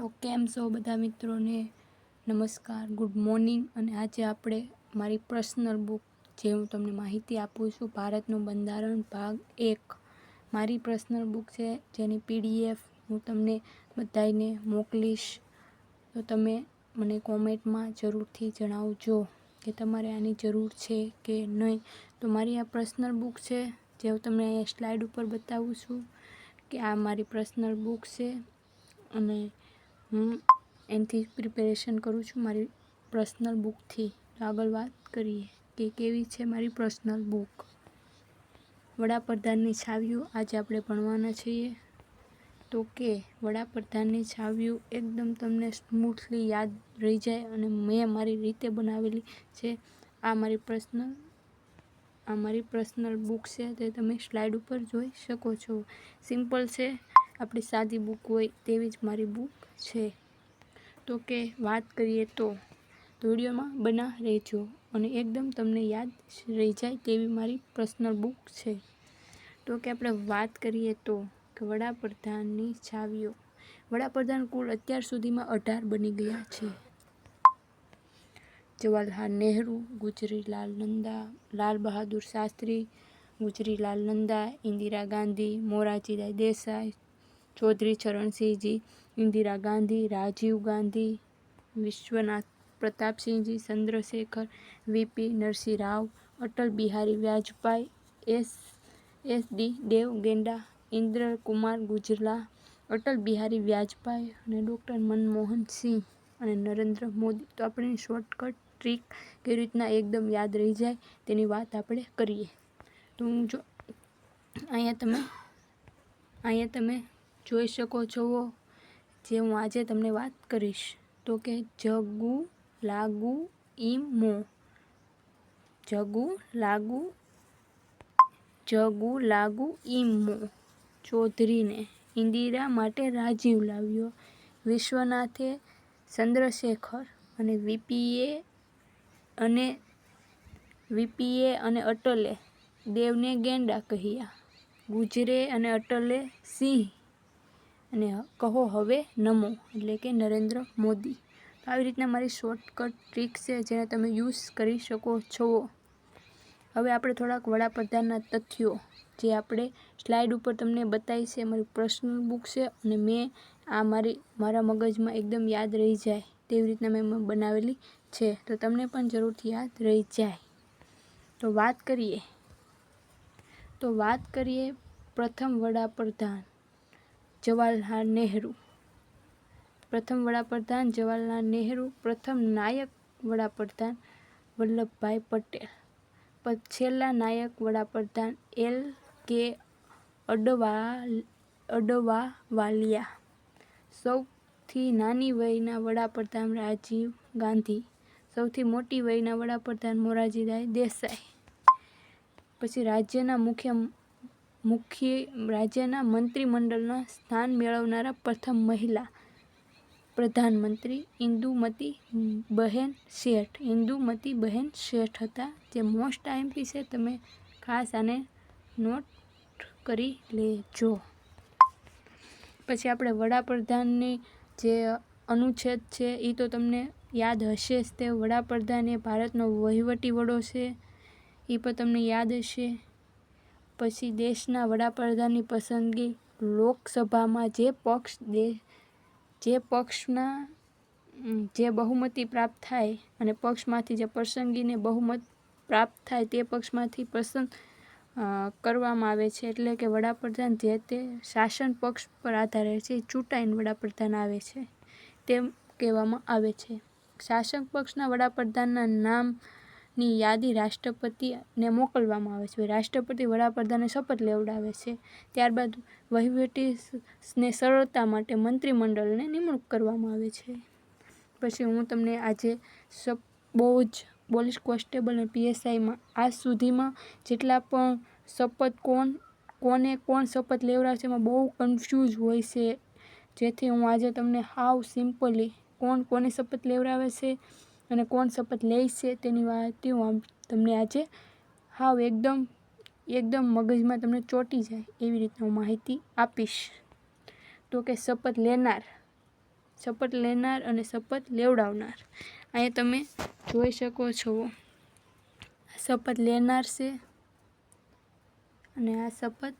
તો કેમ છો બધા મિત્રોને? નમસ્કાર ગુડ મોર્નિંગ અને આજે આપણે મારી પર્સનલ બુક જે હું તમને માહિતી આપું છું, ભારતનું બંધારણ ભાગ એક. મારી પર્સનલ બુક છે, જેની પીડીએફ હું તમને બધાને મોકલીશ. તો તમે મને કોમેન્ટમાં જરૂરથી જણાવજો કે તમારે આની જરૂર છે કે નહીં. તો મારી આ પર્સનલ બુક છે, જે હું તમને અહીંયા સ્લાઇડ ઉપર બતાવું છું કે આ મારી પર્સનલ બુક છે. અને હું એનાથી પ્રિપેરેશન કરું છું મારી પર્સનલ બુકથી. આગળ વાત કરીએ કે કેવી છે મારી પર્સનલ બુક? વડાપ્રધાનની છાવીઓ આજે આપણે ભણવાના છીએ. તો કે વડાપ્રધાનની છાવીઓ એકદમ તમને સ્મૂથલી યાદ રહી જાય અને મેં મારી રીતે બનાવેલી છે. આ મારી પર્સનલ, આ મારી પર્સનલ બુક છે તે તમે સ્લાઇડ ઉપર જોઈ શકો છો. સિમ્પલ છે. આપણી સાદી બુક હોય તેવી જ મારી બુક છે. તો કે વાત કરીએ તો વિડીયોમાં બના રહેજો અને એકદમ તમને યાદ રહી જાય તેવી મારી પર્સનલ બુક છે. તો કે આપણે વાત કરીએ તો કે વડાપ્રધાનની છાવીઓ. વડાપ્રધાન કુલ અત્યાર સુધીમાં અઢાર બની ગયા છે. Jawaharlal Nehru, Gulzarilal Nanda, Lal Bahadur Shastri, Gulzarilal Nanda, Indira Gandhi, Morarjibhai Desai Chaudhary Charansinghji, Indira Gandhi, Rajiv Gandhi, Vishwanath Pratapsinghji, Chandrashekhar, VP Narasimha Rao Atal Bihari Vajpayee S S D Deve Gowda Inder Kumar Gujral Atal Bihari Vajpayee અને doctor Manmohan Singh અને નરેન્દ્ર મોદી. તો આપણે shortcut trick કેવી રીતના એકદમ યાદ રહી જાય તેની વાત આપણે કરીએ. તો હું જો, અહીંયા તમે અહીંયા તમે જોઈ શકો છો જે હું આજે તમને વાત કરીશ, તો કે જગુ લાગુ ઈમો જગુ લાગુ જગુ લાગુ ઈમો ચૌધરીને ઇન્દિરા માટે રાજીવ લાવ્યો વિશ્વનાથે ચંદ્રશેખર અને વીપીએ અને વીપીએ અને અટલે દેવને ગેંડા કહ્યા. ગુજરે અને અટલે સિંહ અને કહો હવે નમો, એટલે કે નરેન્દ્ર મોદી. આવી રીતના મારી શોર્ટકટ ટ્રીક છે જેને તમે યુઝ કરી શકો છો. હવે આપણે થોડાક વડાપ્રધાનના તથ્યો, જે આપણે સ્લાઇડ ઉપર તમને બતાવી છે. મારી પર્સનલ બુક છે અને મેં આ મારી, મારા મગજમાં એકદમ યાદ રહી જાય તેવી રીતના મેં બનાવેલી છે. તો તમને પણ જરૂરથી યાદ રહી જાય. તો વાત કરીએ. તો વાત કરીએ પ્રથમ વડાપ્રધાન. જવાહરલાલ નહેરુ. પ્રથમ વડાપ્રધાન જવાહરલાલ નહેરુ, પ્રથમ નાયક વડાપ્રધાન વલ્લભભાઈ પટેલ. છેલ્લા નાયક વડાપ્રધાન એલ કે અડવા અડવાવાલિયા. સૌથી નાની વયના વડાપ્રધાન રાજીવ ગાંધી. સૌથી મોટી વયના વડાપ્રધાન મોરારજીભાઈ દેસાઈ. પછી રાજ્યના મુખ્ય મુખ્ય રાજ્યના મંત્રીમંડળના સ્થાન મેળવનારા પ્રથમ મહિલા પ્રધાનમંત્રી ઇન્દુમતી બહેન શેઠ. ઇન્દુમતી બહેન શેઠ હતા, જે મોસ્ટ આઈમપી છે. તમે ખાસ આને નોટ કરી લેજો. પછી આપણે વડાપ્રધાનની જે અનુચ્છેદ છે, એ તો તમને યાદ હશે જ તે. વડાપ્રધાન એ ભારતનો વહીવટી વડો છે, એ પણ તમને યાદ હશે. પછી દેશના વડાપ્રધાનની પસંદગી લોકસભામાં જે પક્ષ દે, જે પક્ષના જે બહુમતી પ્રાપ્ત થાય અને પક્ષમાંથી જે પસંદગીને બહુમત પ્રાપ્ત થાય તે પક્ષમાંથી પસંદ કરવામાં આવે છે. એટલે કે વડાપ્રધાન જે તે શાસન પક્ષ પર આધારે છે ચૂંટાઈને વડાપ્રધાન આવે છે તેમ કહેવામાં આવે છે. શાસક પક્ષના વડાપ્રધાનના નામની યાદી રાષ્ટ્રપતિને મોકલવામાં આવે છે. રાષ્ટ્રપતિ વડાપ્રધાનને શપથ લેવડાવે છે. ત્યારબાદ વહીવટીને સરળતા માટે મંત્રીમંડળને નિમણૂક કરવામાં આવે છે. પછી હું તમને આજે બહુ જ પોલીસ કોન્સ્ટેબલ અને પીએસઆઈમાં આજ સુધીમાં જેટલા પણ શપથ કોણ, કોને કોણ શપથ લેવડાવશે એમાં બહુ કન્ફ્યુઝ હોય છે. જેથી હું આજે તમને હાવ સિમ્પલી કોણ કોને શપથ લેવડાવે છે અને કોણ શપથ લે છે તેની વાત હું તમને આજે હાવ એકદમ એકદમ મગજમાં તમને ચોંટી જાય એવી રીતના હું માહિતી આપીશ. તો કે શપથ લેનાર શપથ લેનાર અને શપથ લેવડાવનાર. અહીંયા તમે જોઈ શકો છો. શપથ લેનાર છે અને આ શપથ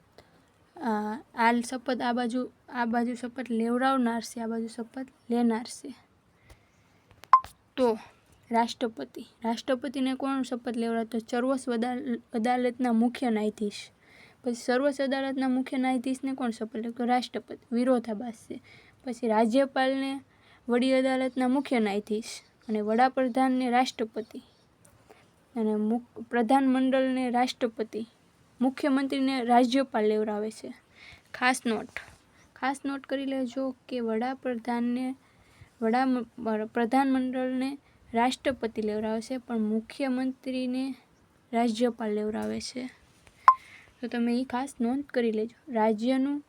આ શપથ આ બાજુ આ બાજુ શપથ લેવડાવનાર છે, આ બાજુ શપથ લેનાર છે. તો રાષ્ટ્રપતિ. રાષ્ટ્રપતિને કોણ શપથ લેવડાવતો સર્વોચ્ચ અદાલ- અદાલતના મુખ્ય ન્યાયાધીશ. પછી સર્વોચ્ચ અદાલતના મુખ્ય ન્યાયાધીશને કોણ શપથ લેવડાવતો રાષ્ટ્રપતિ. વિરોધાભાસ છે. પછી રાજ્યપાલને વડી અદાલતના મુખ્ય ન્યાયાધીશ અને વડાપ્રધાનને રાષ્ટ્રપતિ. અને મુખ પ્રધાનમંડળને રાષ્ટ્રપતિ. મુખ્યમંત્રીને રાજ્યપાલ લેવડાવે છે. ખાસ નોટ. ખાસ નોટ કરી લેજો કે વડાપ્રધાનને વડા પ્રધાનમંડળને રાષ્ટ્રપતિ લેવડાવે છે, પણ મુખ્યમંત્રીને રાજ્યપાલ લેવડાવે છે. તો તમે એ ખાસ નોંધ કરી લેજો. રાજ્યનું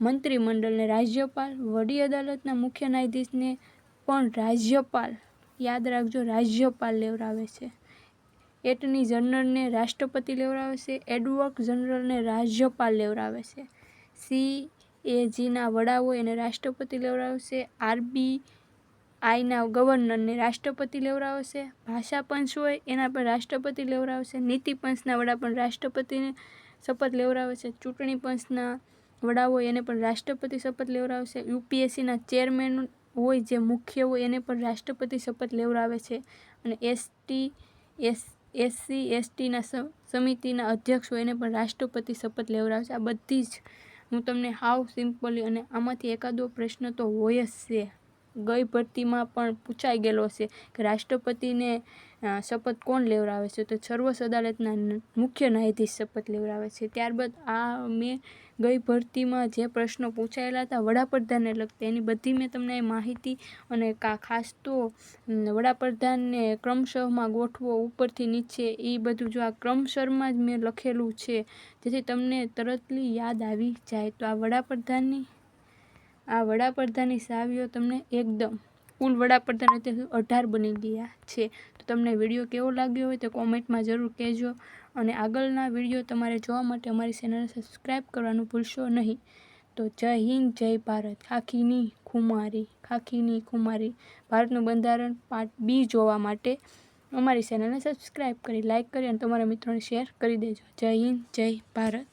મંત્રીમંડળને રાજ્યપાલ, વડી અદાલતના મુખ્ય ન્યાયાધીશને પણ રાજ્યપાલ. યાદ રાખજો, રાજ્યપાલ લેવડાવે છે. એટર્ની જનરલને રાષ્ટ્રપતિ લેવડાવે છે એડવોક જનરલને રાજ્યપાલ લેવડાવે છે. સી. એજીના વડા એને રાષ્ટ્રપતિ લેવડાવશે આરબી આઈના ગવર્નરને રાષ્ટ્રપતિ લેવડાવશે, ભાષા પંચ હોય એના પર રાષ્ટ્રપતિ લેવડાવશે, નીતિ પંચના વડા પણ રાષ્ટ્રપતિને શપથ લેવડાવે છે ચૂંટણી પંચના વડા હોય એને પણ રાષ્ટ્રપતિ શપથ લેવડાવશે, યુપીએસસીના ચેરમેન હોય જે મુખ્ય હોય એને પણ રાષ્ટ્રપતિ શપથ લેવડાવે છે અને એસટી, એસ, એસસી, એસટીના સમિતિના અધ્યક્ષ હોય એને પણ રાષ્ટ્રપતિ શપથ લેવડાવશે. આ બધી જ હું તમને હાવ સિમ્પલી અને આમાંથી એકાદો પ્રશ્ન તો હોય જ છે. ગઈ ભરતીમાં પણ પૂછાઈ ગયેલો છે કે રાષ્ટ્રપતિને શપથ કોણ લેવડાવે છે? તો સર્વોચ્ચ અદાલતના મુખ્ય ન્યાયાધીશ શપથ લેવડાવે છે. ત્યારબાદ આ મેં ગઈ ભરતીમાં જે પ્રશ્નો પૂછાયેલા હતા વડાપ્રધાનને લગતા એની બધી મેં તમને માહિતી અને કા, ખાસ તો વડાપ્રધાનને ક્રમશઃમાં ગોઠવો ઉપરથી નીચે એ બધું જો આ ક્રમશરમાં જ મેં લખેલું છે. જેથી તમને તરતલી યાદ આવી જાય. તો આ વડાપ્રધાનની આ વડાપ્રધાનની સાવીઓ તમને એકદમ કુલ વડાપ્રધાન અત્યારે અઢાર બની ગયા છે. તો તમને વીડિયો કેવો લાગ્યો હોય તો કોમેન્ટમાં જરૂર કહેજો અને આગળના વીડિયો તમારે જોવા માટે અમારી ચેનલને સબસ્ક્રાઈબ કરવાનું ભૂલશો નહીં. તો જય હિન્દ, જય ભારત. ખાખીની ખુમારી ખાખીની ખુમારી. ભારતનું બંધારણ પાર્ટ બી જોવા માટે અમારી ચેનલને સબસ્ક્રાઈબ કરી લાઈક કરી અને તમારા મિત્રોને શેર કરી દેજો. જય હિન્દ, જય ભારત.